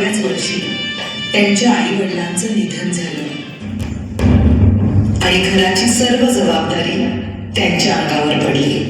वयाच्या वर्षी त्यांच्या आई वडिलांचं निधन झालं. आणि घराची सर्व जबाबदारी त्यांच्या अंगावर पडली.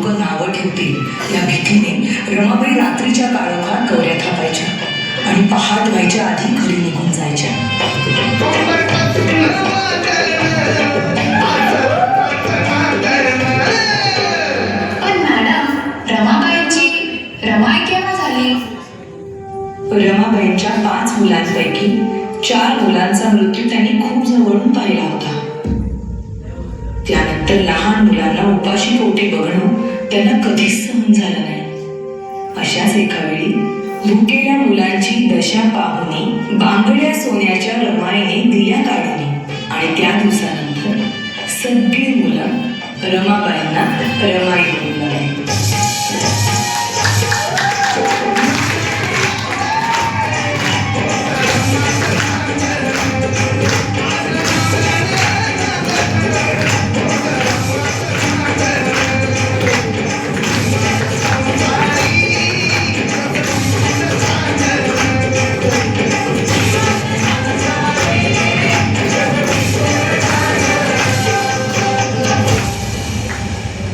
लोक नावं ठेवतील. या भीतीने रमाबाई रात्रीच्या काळोखात गौऱ्या थापायच्या आणि पहाट व्हायच्या आधी घरी निघून जायच्या. रमाबाईंच्या पाच मुलांपैकी चार मुलांचा मृत्यू त्यांनी खूप जवळून पाहिला होता. त्यानंतर लहान मुलांना उपाशी पोटे बघणं त्यांना कधीच सहन झालं नाही. अशाच एका वेळी भुकेल्या मुलांची दशा पाहुनी बांगड्या सोन्याच्या रमाईने दिल्या काढली आणि त्या दिवसानंतर सगळी मुलं रमाबाईंना रमाई आहे